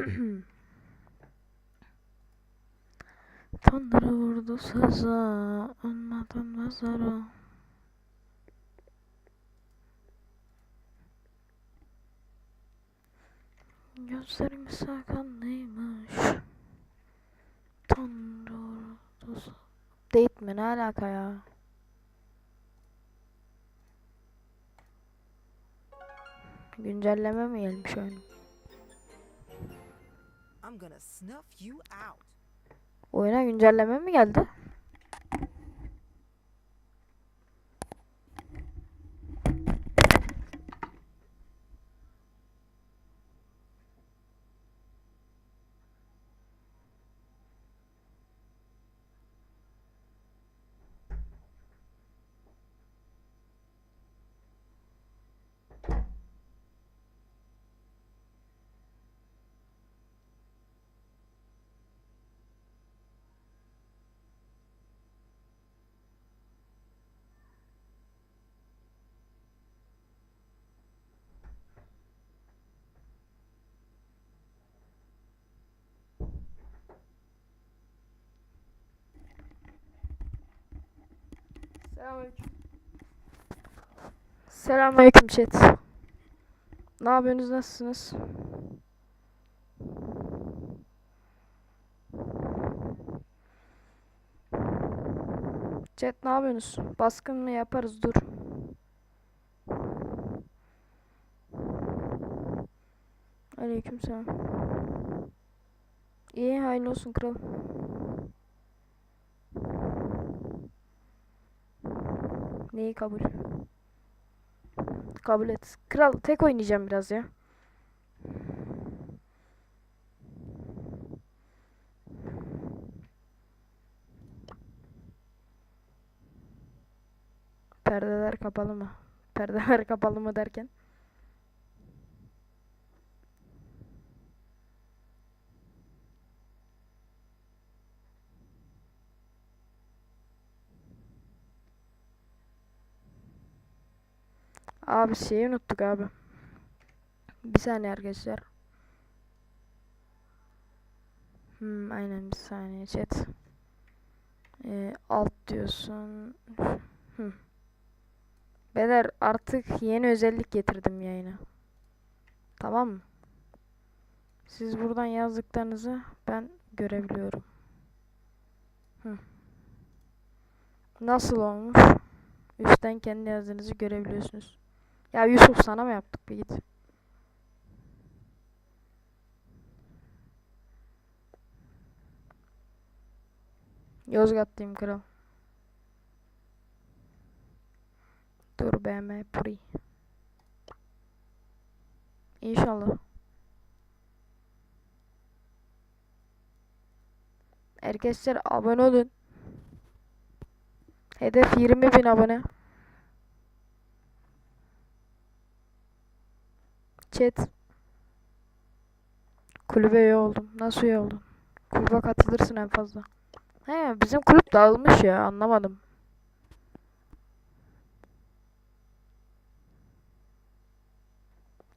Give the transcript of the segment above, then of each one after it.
Tanrı vurdu saza, anladım mezara. Gözlerim sakanlıymış. Tanrı vurdu saza. Date mi? Ne alaka ya? Güncelleme mi gelmiş oyunun? Oyuna güncelleme mi geldi? Selamünaleyküm. Selamünaleyküm chat. Ne yapıyorsunuz? Nasılsınız? Chat ne yapıyorsunuz? Baskın mı yaparız? Dur. Aleykümselam. İyi hayırlı olsun kral. Neyi kabul? Kabul et. Kral tek oynayacağım biraz ya. Perdeler kapalı mı? Perdeler kapalı mı derken? Abi şeyi unuttuk abi. Bir saniye arkadaşlar. Hmm, aynen bir saniye chat. Ee, alt diyorsun. Hmm. Beyler artık yeni özellik getirdim yayına. Tamam mı? Siz buradan yazdıklarınızı ben görebiliyorum. Hı. Nasıl olmuş? Üstten kendi yazdığınızı görebiliyorsunuz. Ya Yusuf sana mı yaptık bir git. Yozgatlıyım kral. Dur BM Puri. İnşallah. Arkadaşlar abone olun. Hedef 20 bin abone. Chat. Kulübe üye oldum. Nasıl üye oldum? Kulübe katılırsın en fazla. He bizim kulüp dağılmış ya anlamadım.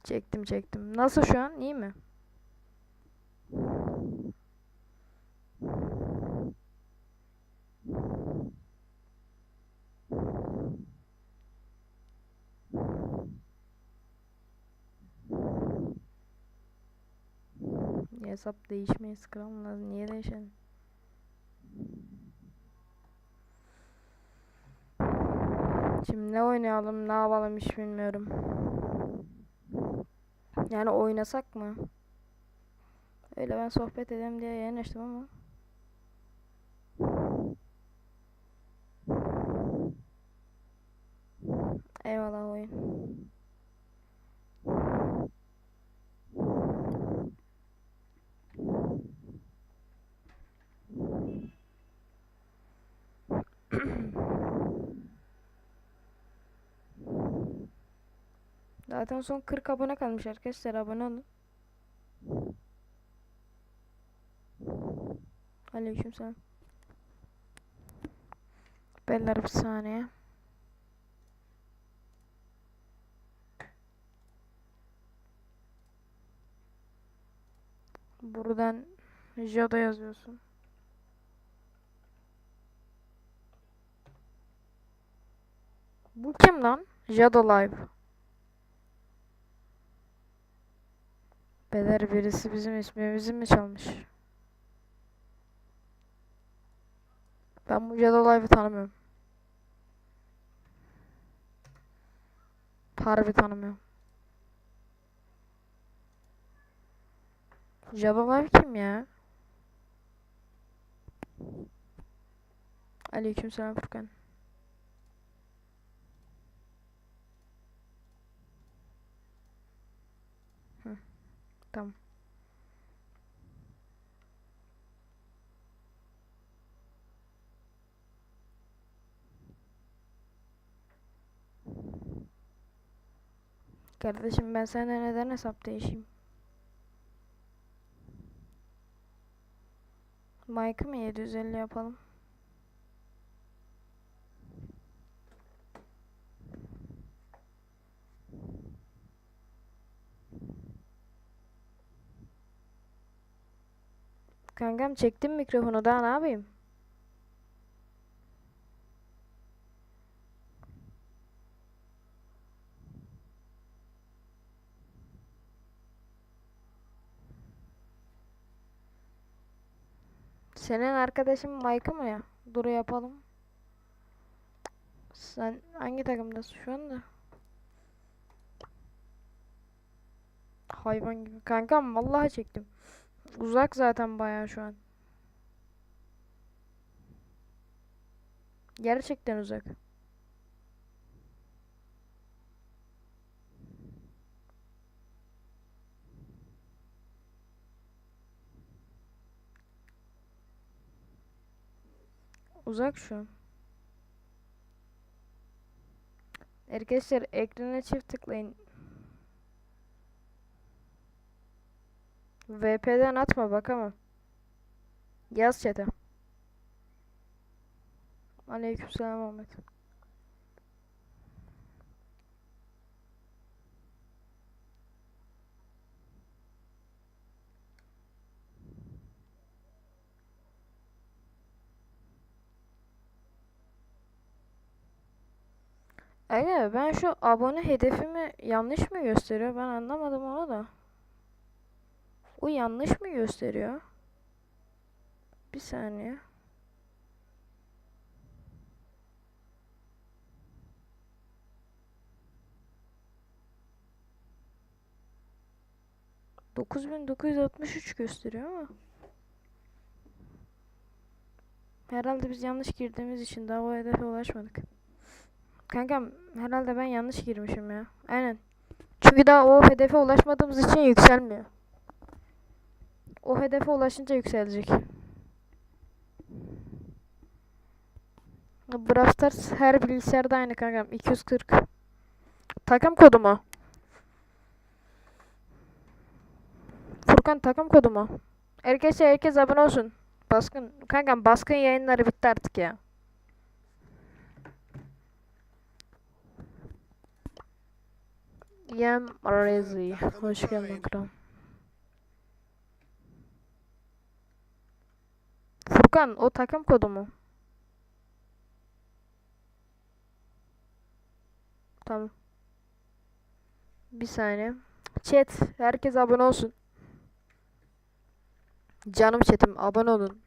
Çektim çektim. Nasıl şu an? İyi mi? Hesap değişmeyiz kral lazım. Niye değişelim? Şimdi ne oynayalım, ne yapalım hiç bilmiyorum. Yani oynasak mı? Öyle ben sohbet edeyim diye yayın açtım ama. Eyvallah oyun. Zaten son 40 abone kalmış arkadaşlar abone olun. Aleykümselam. Beyler bir saniye. Buradan Jada yazıyorsun. Bu kim lan? Jada Live. Beder birisi bizim ismimizi mi çalmış? Ben bu Jada Live'ı tanımıyorum. Harbi tanımıyorum. Jada Live kim ya? Aleykümselam Furkan. Tamam. Kardeşim ben senden neden hesap değişeyim? Mike'ı mı 750 yapalım? Kankam çektim mikrofonu daha ne yapayım? Senin arkadaşın Mike'ı mı ya? Dur yapalım. Sen hangi takımdasın şu anda? Hayvan gibi. Kankam vallahi çektim. Uzak zaten bayağı şu an. Gerçekten uzak. Uzak şu an. Arkadaşlar ekrana çift tıklayın. VP'den atma bakamam. Yaz chat'e. Aleykümselam Ahmet. Aga ben şu abone hedefimi yanlış mı gösteriyor? Ben anlamadım onu da. O yanlış mı gösteriyor? Bir saniye. Dokuz bin dokuz yüz altmış üç gösteriyor ama. Herhalde biz yanlış girdiğimiz için daha o hedefe ulaşmadık. Kankam herhalde ben yanlış girmişim ya. Aynen. Çünkü daha o hedefe ulaşmadığımız için yükselmiyor. O hedefe ulaşınca yükselecek. Brawl Stars her bilgisayarda aynı kankam. 240. Takım kodu mu? Furkan takım kodu mu? Herkese herkes abone olsun. Baskın. Kankam baskın yayınları bitti artık ya. Yem Rezi. Hoş geldin kral. Furkan o takım kodu mu? Tamam. Bir saniye. Chat herkes abone olsun. Canım chatim abone olun.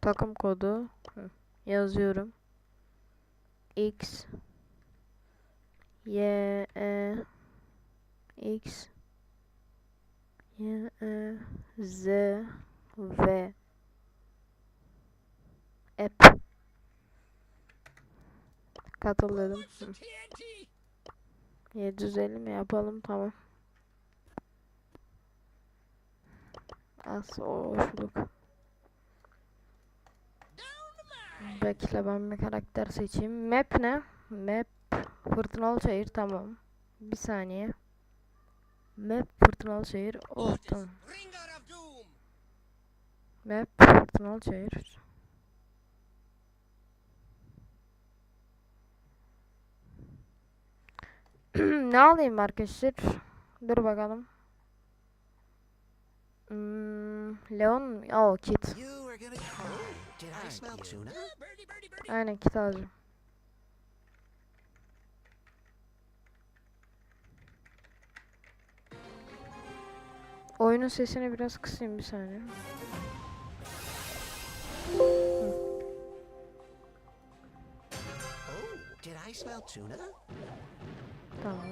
Takım kodu yazıyorum. X Y E X E Z V App Katıldım. Hı. 750 mi yapalım tamam. Az hoşluk. Bekle ben bir karakter seçeyim. Map ne? Map Fırtınalı Çayır tamam. Bir saniye. Map Fırtınalı of Doom! Map Fırtınalı Çayır. ne alayım arkadaşlar? Dur bakalım. Hmm, Leon, kit. Oh, tuna? Aynen kit alacağım. Oyunun sesini biraz kısayım bir saniye. Tamam.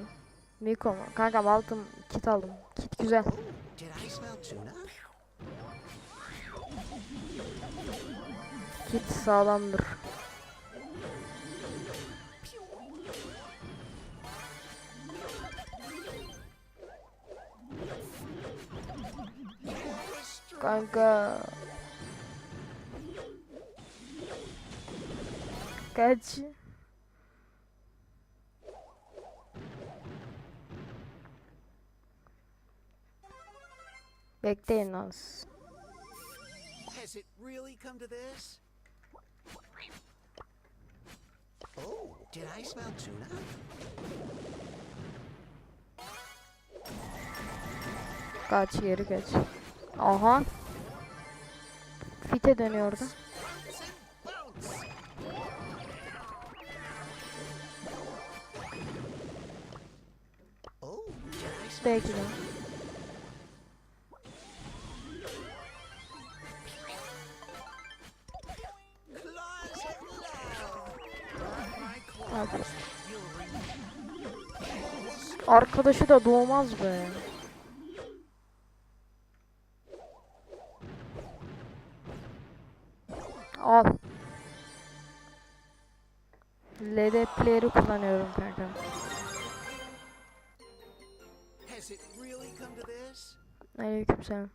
Miko mu? Kankam aldım kit aldım. Kit güzel. Kit sağlamdır. Kanka. Kaç. Bekleyin az. Has it really come to this? Oh, did I smell tuna? Kaç geri kaç. Aha. Fite dönüyordu. Belki de. Arkadaşı da doğmaz be. Al. LED player'ı kullanıyorum kanka. Aleykümselam.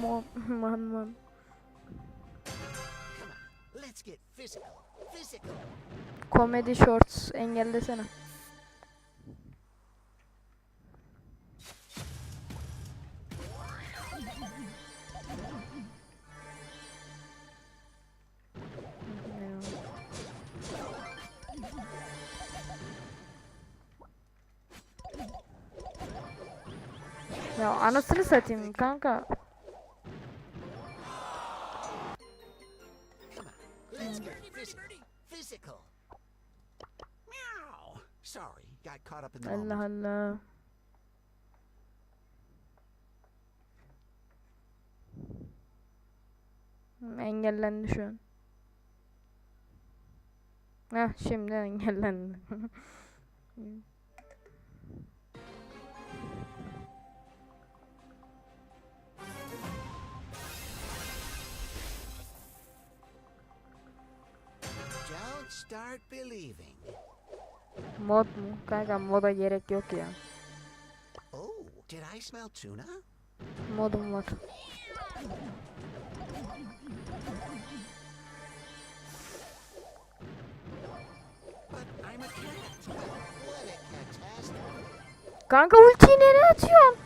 Mon, man man. Comedy shorts engellesene. Ya anasını satayım kanka. Allah. Allah. Hmm, Engellendi şu an. Heh şimdi engellendi. Mod mu? Kanka moda gerek yok ya. Oh, did I smell tuna? Modum var. Kanka ultiyi nereye atıyorsun?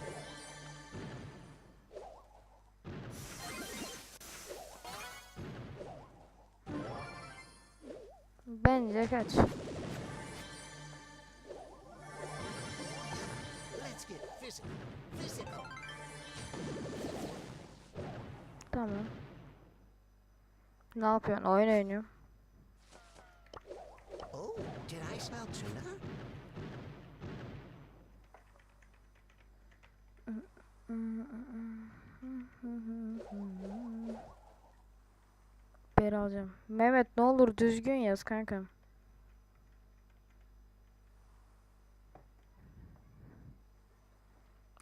Mehmet ne olur düzgün yaz kanka.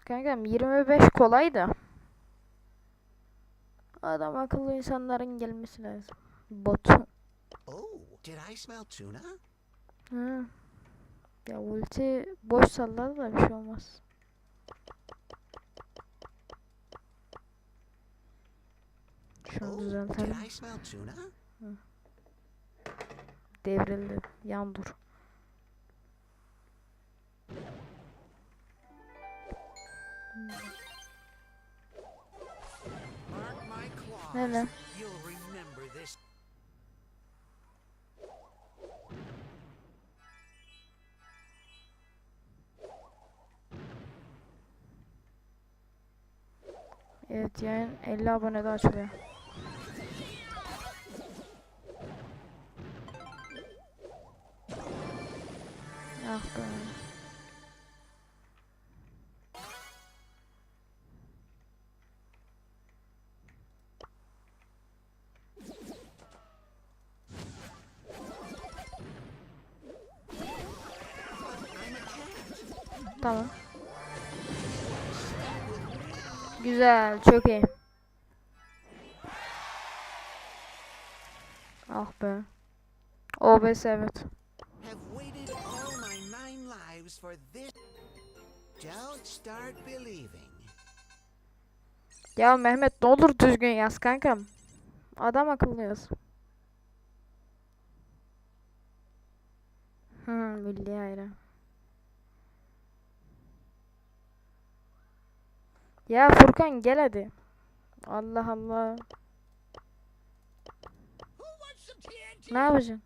Kankam 25 kolay da. Adam akıllı insanların gelmesi lazım. Bot. Oh, did I smell tuna? Ha. Ya ulti boş salladı da bir şey olmaz. Şunu Oh, did düzeltelim. I smell tuna? Devrildi. Yan dur. This. Evet yayın 50 abonede açılıyor. Ah be. Tamam. Güzel, çok iyi. Ah be. OBS evet. For this. Don't start believing. Ya Mehmet ne olur düzgün yaz kankam. Adam akıllı yaz. Hmm, milli hayran. Ya Furkan gel hadi. Allah Allah. Ne yapacaksın?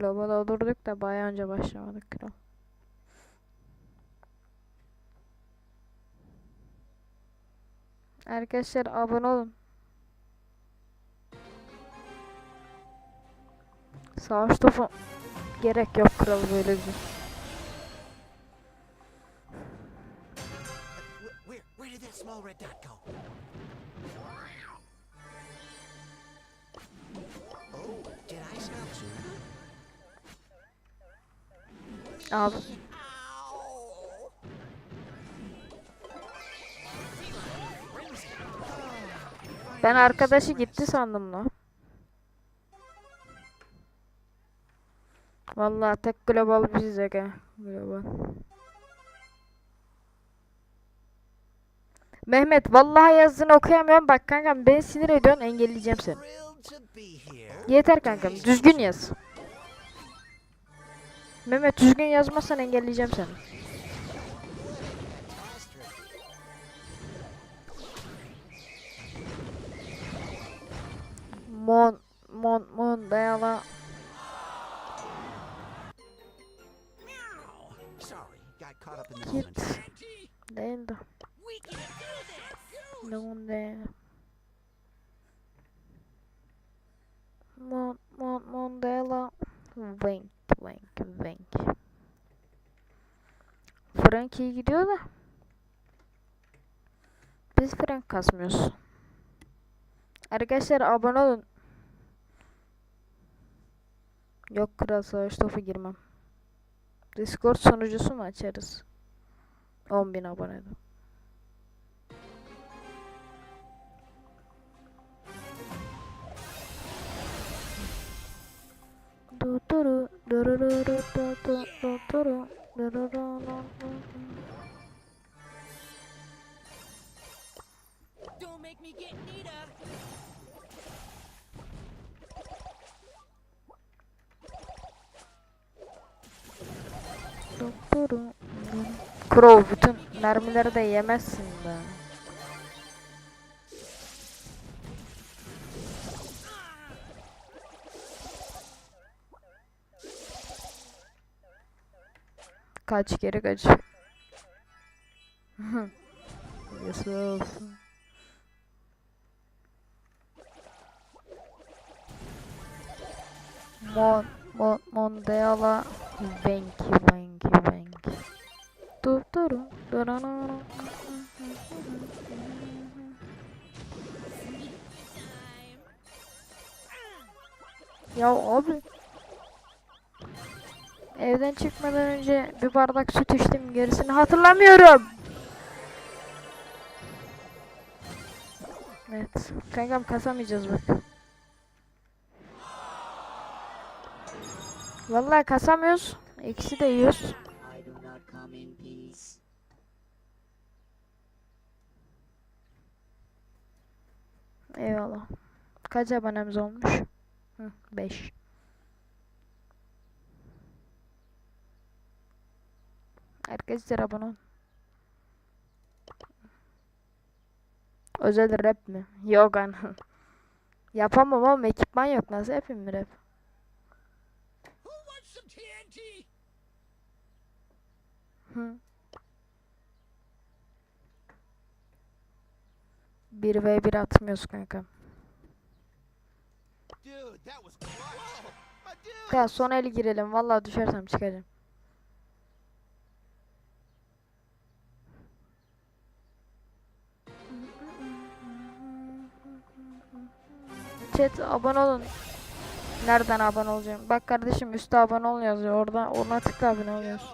Global olurduk da bayağı önce başlamadık kral. Arkadaşlar abone olun. Savaş topu gerek yok kral böyle bir. Abi ben arkadaşı gitti sandım lan. Vallahi tek global biziz aga. Global. Mehmet vallahi yazdığını okuyamıyorum. Bak kankam beni sinir ediyorsun engelleyeceğim seni. Yeter kankam düzgün yaz. Mehmet düzgün yazmazsan engelleyeceğim seni. Mon mon mon dayala. Git. Değildi. Mon de. Mon mon mon dayala. Wink wink wink. Frank iyi gidiyor da. Biz Frank kasmıyoruz. Arkadaşlar abone olun. Yok kral savaş topu girmem. Discord sunucusu mu açarız? 10.000 abonede. Crow bütün mermileri de yemezsin be. Kaç geri kaç. Yusuf. Mon, mon, Mondeala, Venki, Venki, Venki. Dur, dur, dur, dur, Ya abi. Evden çıkmadan önce bir bardak süt içtim. Gerisini hatırlamıyorum. Evet. Kankam kasamayacağız bak. Vallahi kasamıyoruz. İkisi de yiyoruz. Eyvallah. Kaç abonemiz olmuş? Hı, 5. Herkes abone ol. Özel rap mi? Yok anam. Yapamam ama ekipman yok. Nasıl yapayım rap? Hı. Bir ve bir atmıyoruz kanka. Ya son el girelim. Vallahi düşersem çıkacağım. chat abone olun. Nereden abone olacağım? Bak kardeşim üstte abone ol yazıyor. Oradan ona tıkla abone oluyorsun.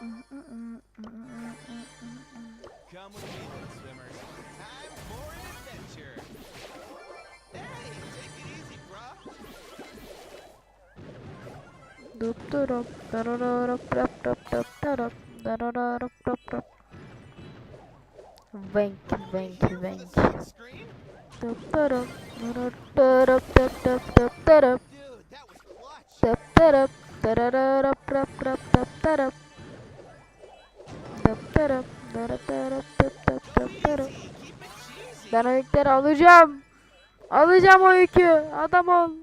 Mm, mm, mm, Come with me. Venk venk venk. Ben o yükleri alacağım. Alacağım o yükü. Adam ol.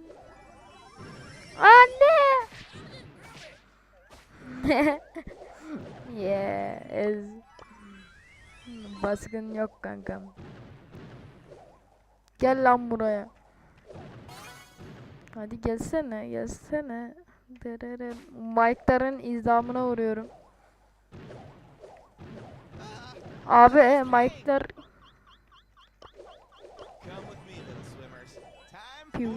yes. Baskın yok kankam. Gel lan buraya. Hadi gelsene, gelsene. Dererem. Mike'ların izdamına vuruyorum. Abi Mike'lar Piu.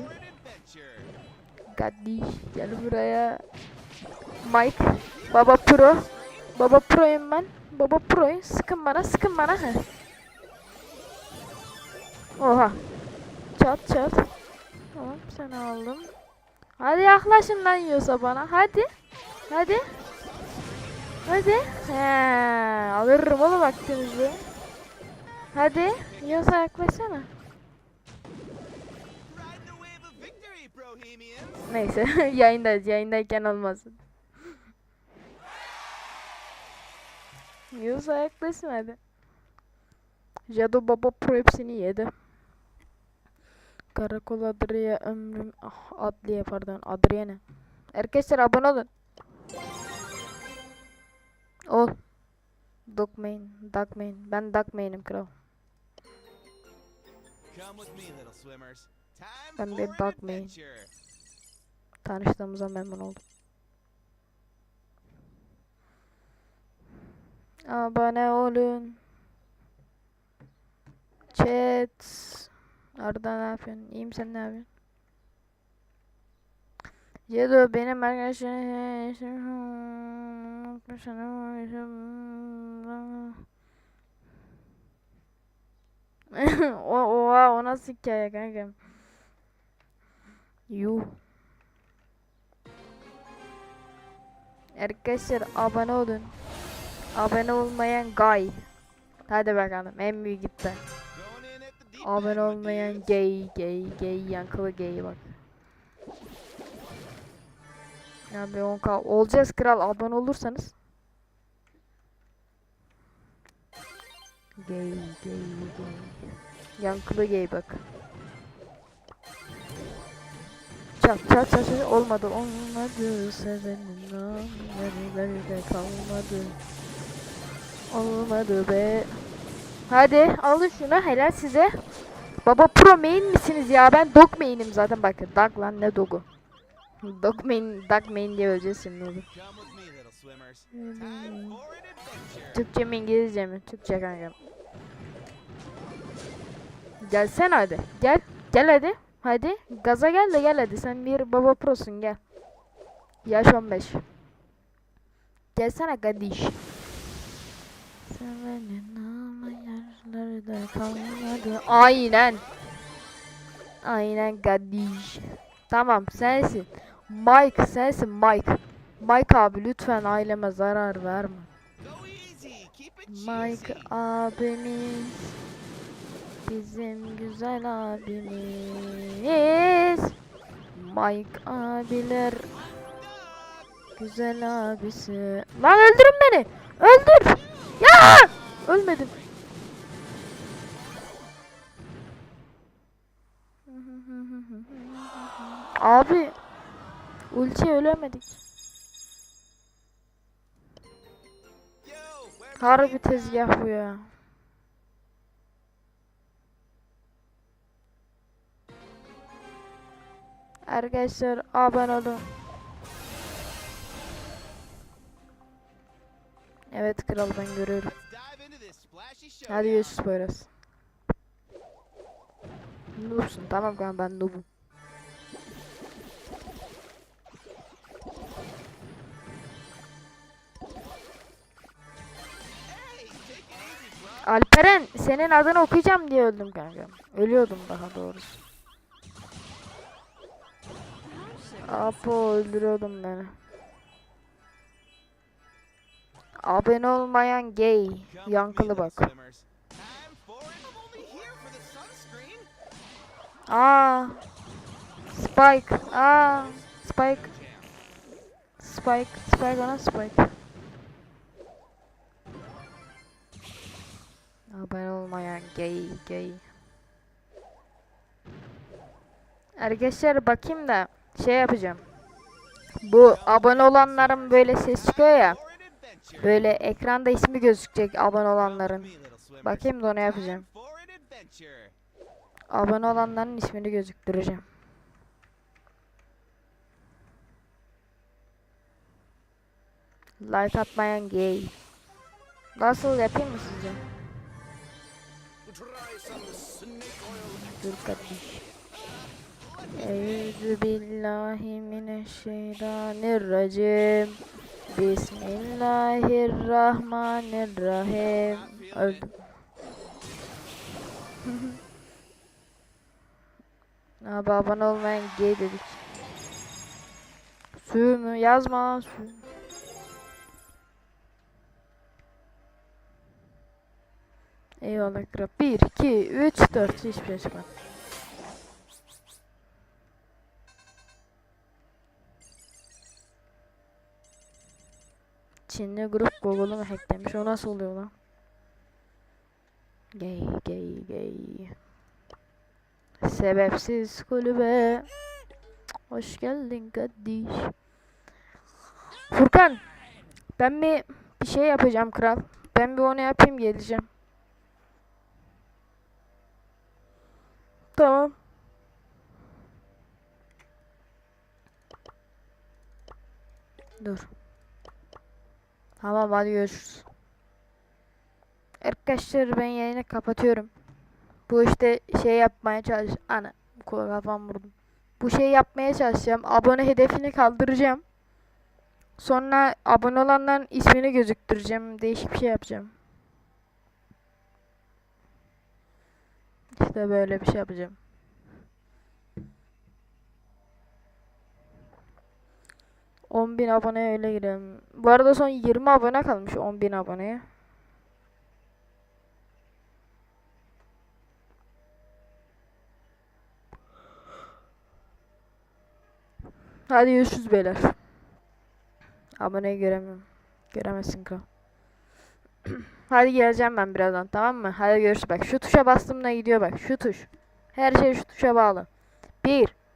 Kardeş gel buraya. Mike Baba Pro. Baba Pro'yum ben. Baba Pro'yum. Sıkın bana, sıkın bana. Heh. Oha. Çat çat. Tamam seni aldım. Hadi yaklaşın lan yiyorsa bana. Hadi. Hadi. Hadi. He, alırım oğlum vaktimizi. Hadi. Yiyorsa yaklaşsana. Neyse yayında yayındayken olmasın. Yunus ayaklaşmadı. Jado Baba Pro hepsini yedi. Karakol Adria ömrüm ah adliye pardon Adria ne? Arkadaşlar abone olun. Ol. Duck main, duck. Ben duck main'im kral. Ben bir duck main. Tanıştığımıza memnun oldum. Abone olun. Chat. Arda ne yapıyorsun? İyiyim sen ne yapıyorsun? Cedo benim arkadaşım o, oha o nasıl hikaye kanka? Yuh. Arkadaşlar abone olun. Abone olmayan gay. Hadi bakalım en büyük gitti. Abone olmayan gay gay gay yankılı gay bak. Yani 10k olacağız kral abone olursanız. Gay gay gay. Yankılı gay bak. Çat çat çat olmadı olmadı sevenin namları kalmadı. Olmadı be. Hadi alın şunu helal size. Baba pro main misiniz ya? Ben dog main'im zaten bakın. Dog lan ne dogu. Dog main, dog main diye öleceğiz şimdi oğlum. Hmm. Türkçe mi İngilizce mi? Türkçe kanka. Gelsene hadi. Gel. Gel hadi. Hadi. Gaza gel de gel hadi. Sen bir baba prosun gel. Yaş 15. Gelsene kardeş. Sevenin ama yerlerde kalmadı. Aynen. Aynen kardeş. Tamam sensin. Mike sensin Mike. Mike abi lütfen aileme zarar verme. Mike abimiz bizim güzel abimiz Mike abiler güzel abisi lan öldürün beni öldür ya! Ölmedim. Abi. Ulti ölemedik. Harbi tezgah bu ya. Arkadaşlar abone olun. Evet kral ben görüyorum. Hadi görüşürüz Poyraz. Noobsun tamam kanka ben noobum. Alperen senin adını okuyacağım diye öldüm kanka. Ölüyordum daha doğrusu. Apo öldürüyordum beni. Abone olmayan gay. Yankılı bak. Aa. Spike. Aa. Spike. Spike. Spike ona Spike. Abone olmayan gay gay. Arkadaşlar bakayım da şey yapacağım. Bu abone olanların böyle ses çıkıyor ya. Böyle ekranda ismi gözükecek abone olanların. Bakayım da onu yapacağım. Abone olanların ismini gözüktüreceğim. Like atmayan gay. Nasıl yapayım mı sizce? Dur kardeş. Eûzü billahi mineşşeytanirracim. Bismillahirrahmanirrahim. Öldüm. Abi abone olmayan gay dedik. Su mu? Yazma su. Eyvallah kral. 1, 2, 3, 4. Hiçbir şey çıkmadı. Çinli grup Google'u mu hacklemiş? O nasıl oluyor lan? Gay, gay, gay. Sebepsiz kulübe. Hoş geldin kardeş. Furkan. Ben bir bir şey yapacağım kral. Ben bir onu yapayım geleceğim. Tamam. Dur. Tamam hadi görüşürüz. Arkadaşlar ben yayını kapatıyorum. Bu işte şey yapmaya çalış... Ana kafam vurdum. Bu şeyi yapmaya çalışacağım. Abone hedefini kaldıracağım. Sonra abone olanların ismini gözüktüreceğim. Değişik bir şey yapacağım. İşte böyle bir şey yapacağım. On bin aboneye öyle girelim. Bu arada son 20 abone kalmış 10 bin aboneye. Hadi görüşürüz beyler. Aboneyi göremiyorum. Göremezsin kral. Hadi geleceğim ben birazdan tamam mı? Hadi görüşürüz bak. Şu tuşa bastığımda gidiyor bak. Şu tuş. Her şey şu tuşa bağlı. 1